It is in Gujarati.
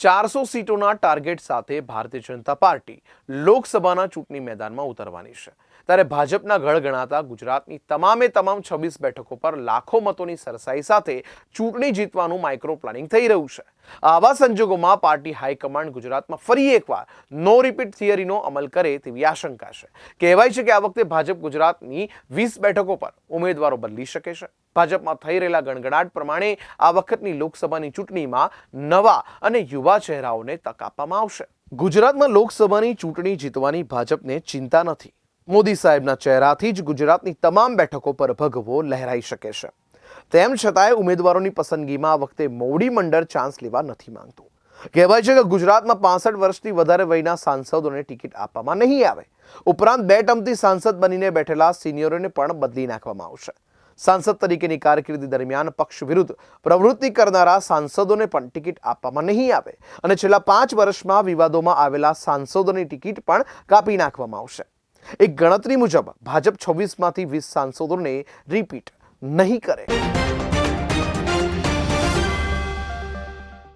ચારસો સીટોના ટાર્ગેટ સાથે ભારતીય જનતા પાર્ટી લોકસભાના ચૂંટણી મેદાનમાં ઉતરવાની છે. ત્યારે ભાજપના ગળ ગણાતા ગુજરાતની તમામે તમામ છવ્વીસ બેઠકો પર લાખો મતોની સરસાઈ સાથે ચૂંટણી જીતવાનું માઇક્રો પ્લાનિંગ થઈ રહ્યું છે. આવા સંજોગોમાં પાર્ટી હાઈકમાન્ડ ગુજરાતમાં ફરી એકવાર નો રિપીટ થિયરીનો અમલ કરે તેવી આશંકા છે. કહેવાય છે કે આ વખતે ભાજપ ગુજરાતની વીસ બેઠકો પર ઉમેદવારો બદલી શકે છે. ભાજપમાં થઈ રહેલા ગણગડાટ પ્રમાણે આ વખતની લોકસભાની ચૂંટણીમાં નવા અને યુવા ચહેરાઓને તક આપવામાં આવશે. ગુજરાતમાં લોકસભાની ચૂંટણી જીતવાની ભાજપને ચિંતા નથી. મોદી સાહેબના ચહેરાથી જ ગુજરાતની તમામ બેઠકો પર ભગવો લહેરાઈ શકે છે. તેમ છતાંય ઉમેદવારોની પસંદગીમાં આ વખતે મોવડી મંડળ ચાન્સ લેવા નથી માંગતું. કહેવાય છે કે ગુજરાતમાં પાસઠ વર્ષથી વધારે વયના સાંસદોને ટિકિટ આપવામાં નહીં આવે. ઉપરાંત બે ટર્મથી સાંસદ બનીને બેઠેલા સિનિયરોને પણ બદલી નાખવામાં આવશે. સાંસદ તરીકેની કારકિર્દી દરમિયાન પક્ષ વિરુદ્ધ પ્રવૃત્તિ કરનારા સાંસદોને પણ ટિકિટ આપવામાં નહીં આવે. અને છેલ્લા પાંચ વર્ષમાં વિવાદોમાં આવેલા સાંસદોની ટિકિટ પણ કાપી નાખવામાં આવશે. એક ગણતરી મુજબ, ભાજપ છવ્વીસમાંથી વીસ સાંસદોને રિપીટ નહીં કરે.